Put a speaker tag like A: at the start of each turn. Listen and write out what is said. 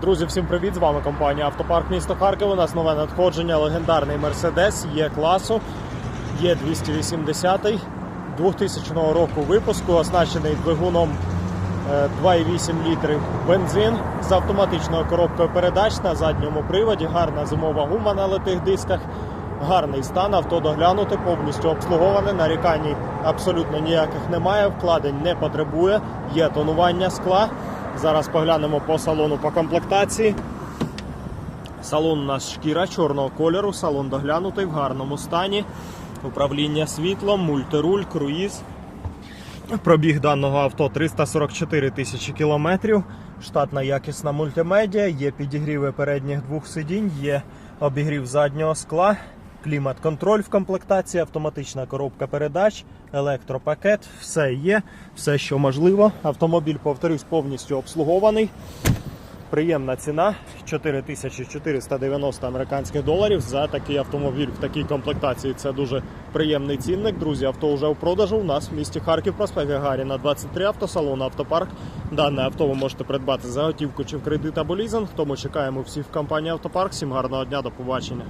A: Друзі, всім привіт! З вами компанія Автопарк місто Харків. У нас нове надходження. Легендарний Мерседес є класу, є 280 2000 року випуску, оснащений двигуном е, 2,8 літрів бензин з автоматичною коробкою передач на задньому приводі. Гарна зимова гума на литих дисках. Гарний стан, авто доглянуте, повністю обслуговане. Нарікань абсолютно ніяких немає. Вкладень не потребує. Є тонування скла. Зараз поглянемо по салону по комплектації. Салон у нас шкіра чорного кольору, салон доглянутий в гарному стані. Управління світлом, мультируль, круїз. Пробіг даного авто 344 тисячі кілометрів. Штатна якісна мультимедіа, є підігріви передніх двох сидінь, є обігрів заднього скла, клімат-контроль в комплектації, автоматична коробка передач, електропакет. Все є, все, що можливо. Автомобіль, повторюсь, повністю обслугований. Приємна ціна 4490 американських доларів за такий автомобіль в такій комплектації. Це дуже приємний цінник. Друзі, авто вже в продажу. У нас в місті Харків, проспект Гагаріна, 23 автосалон Автопарк. Дане авто ви можете придбати за готівку чи в кредит або лізинг. Тому чекаємо всіх в компанії Автопарк. Всім гарного дня, до побачення.